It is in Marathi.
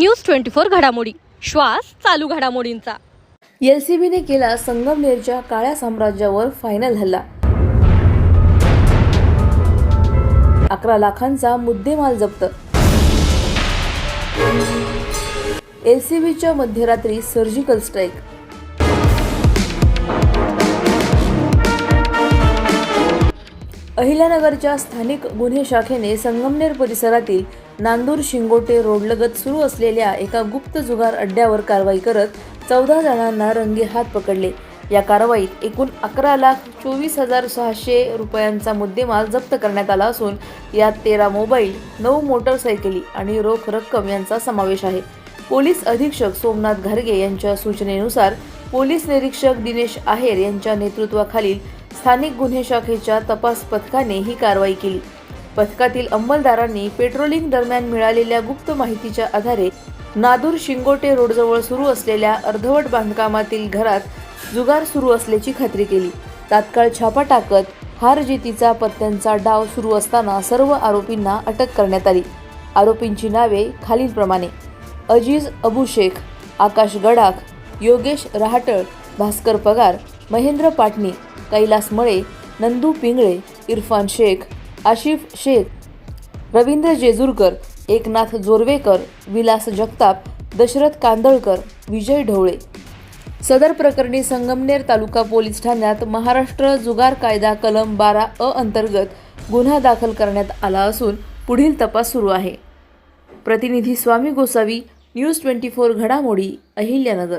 न्यूज ट्वेंटी फोर घडामोडी. श्वास चालू घडामोडींचा. एलसीबीने केला संगमनेरच्या काळ्या साम्राज्यावर फायनल हल्ला. अकरा लाखांचा मुद्देमाल जप्त. एलसीबीच्या मध्यरात्री सर्जिकल स्ट्राईक अहिल्यानगरच्या स्थानिक गुन्हे शाखेने संगमनेर परिसरातील नांदूर शिंगोटे रोडलगत सुरू असलेल्या एका गुप्त जुगार अड्ड्यावर कारवाई करत चौदा जणांना रंगे हात पकडले. या कारवाईत एकूण अकरा लाख चोवीस हजार सहाशे रुपयांचा मुद्देमाल जप्त करण्यात आला असून यात तेरा मोबाईल नऊ मोटरसायकली आणि रोख रक्कम यांचा समावेश आहे. पोलीस अधीक्षक सोमनाथ घारगे यांच्या सूचनेनुसार पोलीस निरीक्षक दिनेश आहेर यांच्या नेतृत्वाखालील स्थानिक गुन्हे शाखेच्या तपास पथकाने ही कारवाई केली. पथकातील अंमलदारांनी पेट्रोलिंग दरम्यान मिळालेल्या गुप्त माहितीच्या आधारे नादूर शिंगोटे रोडजवळ सुरू असलेल्या अर्धवट बांधकामातील घरात जुगार सुरू असल्याची खात्री केली. तात्काळ छापा टाकत हार जितीचा पत्त्यांचा डाव सुरू असताना सर्व आरोपींना अटक करण्यात आली. आरोपींची नावे खालीलप्रमाणे अजीज अबू शेख आकाश गडाख योगेश रहाटळ भास्कर पगार महेंद्र पाटणी कैलास मळे नंदू पिंगळे इरफान शेख आशिफ शेख रवींद्र जेजूरकर एकनाथ जोरवेकर विलास जगताप दशरथ कांदळकर विजय ढवळे. सदर प्रकरणी संगमनेर तालुका पोलीस ठाण्यात महाराष्ट्र जुगार कायदा कलम बारा अ अंतर्गत गुन्हा दाखल करण्यात आला असून पुढील तपास सुरू आहे. प्रतिनिधी Swami Gosavi news twenty four घडामोडी अहिल्यानगर.